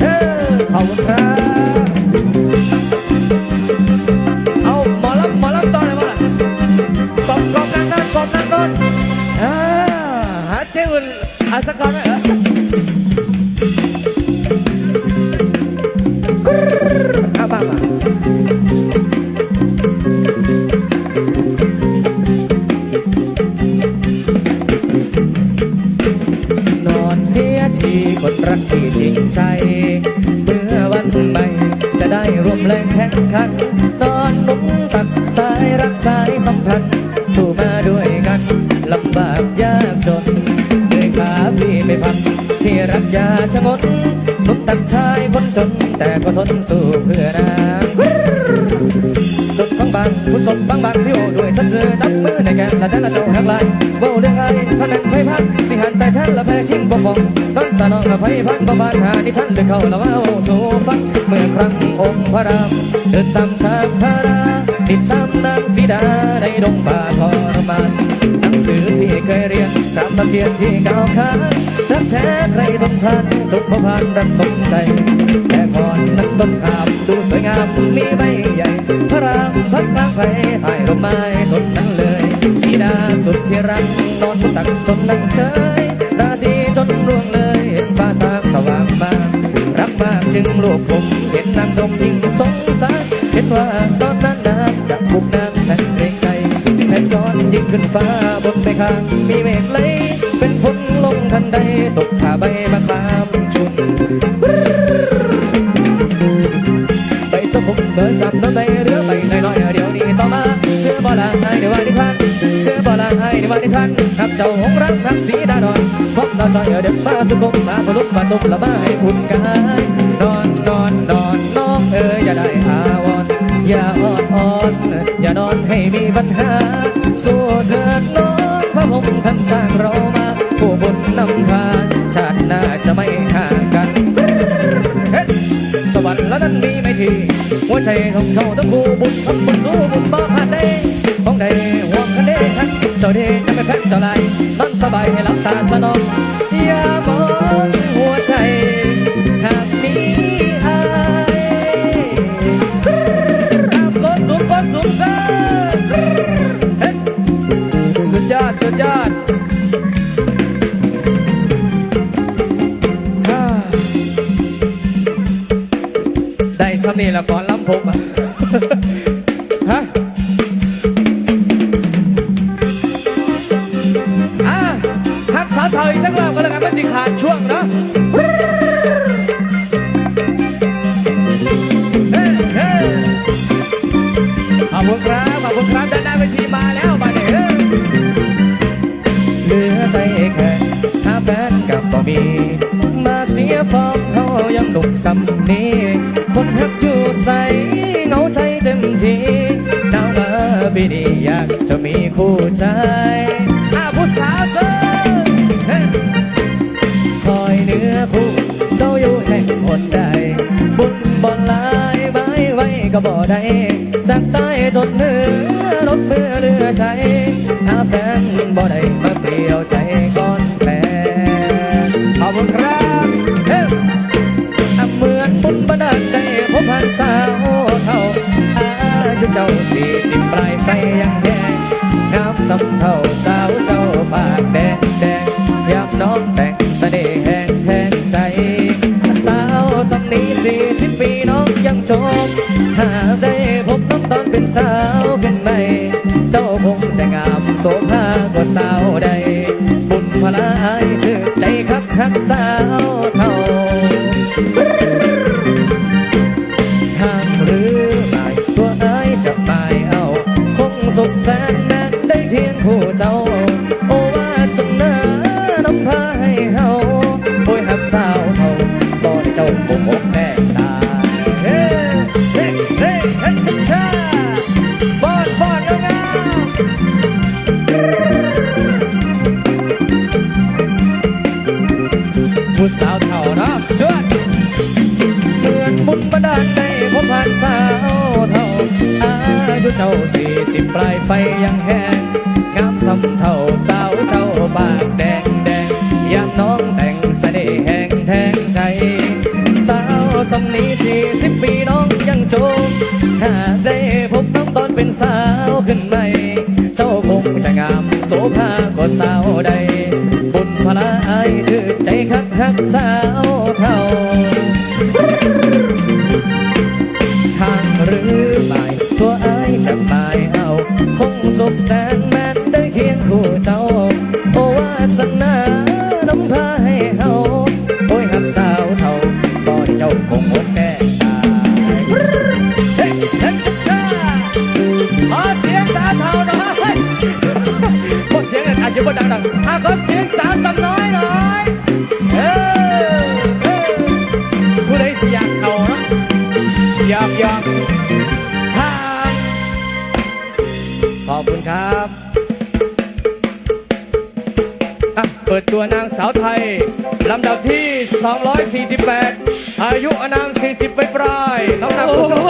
เฮ้ขอบคุณครับเอาหมอลำหมอลำต่อเลยมั้งล่ะกอบกอบนั่งนั่งกอบนั่งนอนอ่าหาเจ้าอื่นอาสักก่อนไหมเออ อนนุ่มตักสายรักสายสัมพันธ์สู้มาด้วยกันลำบากยากจนด้วยขาพี่ไม่พันที่รักยาชะงนนุ่มตักชายพ้นจนแต่ก็ทนสู้เพื่อนางางผู้สดบางบางพี่โอด้วยสัตว์สื่อจับมือในแก้มและแทนละเจ้าหักลายเว้าเรื่องไอ้ท่านนั้นไพ่พันสิหันแต่แทนละแพ้คิงบ่ฟองนอนสานองละไพ่พันบ่บานหานิท่านเดือเข้าละว่าโอ้สูฟังเมื่อครั้งองค์พระรามเดินตามทางพระราติดตามนางสีดาในดงป่าทรมานหนังสือที่เคยเรียนตามตะเกียนที่ก้าวขานรั กแท้ใครทนทานทุกประพานรักสมใจ แต่ก่อนนั้นต้นขามดูสวยงามมีใบใหญ่ พระรามพักกลางไฟถ่ายร่มไม้ต้นนั้นเลยสีดาสุดที่รักนอนตักจนนั่งเฉยราตรีจนร่วงเลยเห็นฟ้าสางสว่างมารักมากจึงลูกผมเห็นนางดมยิ่งสงสารเห็นว่า สมผมเบอร์สามน้ำใบเรือใบน้อยๆเดี๋ยวนี้ต่อมาเสื้อบ่ลางให้ในวันนิทานเสื้อบ่ลางให้ในวันนิทานครับเจ้าหงรักรักสีดานอนพบเราจอยเด็กฟ้าสุกมมาพลุกมาตุกละมาให้อุ่นกายนอนนอนนอนน้องเอ๋ยอย่าได้อาวรณ์อย่าอ่อนอ่อนอย่านอนให้มีปัญหาสู้เถิดน้องพระพงศ์ท่านสร้างเรามา ต้องบูบุญสู้บุญบ่ขาดได้ของใดห่วงคันเด้ทักเจ้าเดจะไม่แพ้เจ้าลายนอนสบายให้หลับตาสนองอย่ามองหัวใจหากมีอายอาบกดสูงกดสูงเฮ้ยสุดยอดสุดยอดได้สำนีละก่อนลำผมอะ ฮะอะฮักสาเธออีกทั้งรอบกันแล้วกันไม่จิขาดช่วงเนาะเฮ้เฮ้ขอบคุณครับขอบคุณครับด้านหน้าเวทีมาแล้วมาเนี่ยเหลือใจแค่หาแฟนกับบ่มี มาเสียฟอร์มเขายังหนุ่มสำนีคน ผู้สาวเธอคอยเนื้อคู่เจ้าอยู่แห่งหนใด บุญบอลลายไว้ไว้ก็บ่ได้จากใต้จนเหนือรถเมื่อเรือใจหาแฟนบ่ได้มาเปลี่ยวใจก่อนแฟนขอบคุณครับเฮ้อะเหมือนบุญบันดาลใจพบผ่านสาวเท่าอายุเจ้าสี่สิบปลายไฟยังแดงงามสำเท่าสาวเจ้า สี่สิบปีน้องยังจบหาได้พบน้องตอนเป็นสาวเป็นใหม่เจ้าคงจะงามโสภากว่าสาวใด บุญพลายถือใจคักคักสาวเท่า ผู้สาวเท่านักชวนเหมือนบุญบันดานในผมผ่านสาวเท่า อายุเจ้าสี่สิบปลายไฟยังแห้งงามสำเท่าสาวเจ้าบางแดงแดงยามน้องแต่งเสน่ห์แห่งแทงใจ สาวสมนี้สี่สิบปีน้องยังโจมหาได้พบน้องตอนเป็นสาวขึ้นใหม่ เจ้าคงจะงามโสภาก็สาว exhale ขอบคุณครับเปิดตัวนางสาวไทย ลำดับที่ 248 อายุอนาม40 ไปปลายน้องนากผู้ชม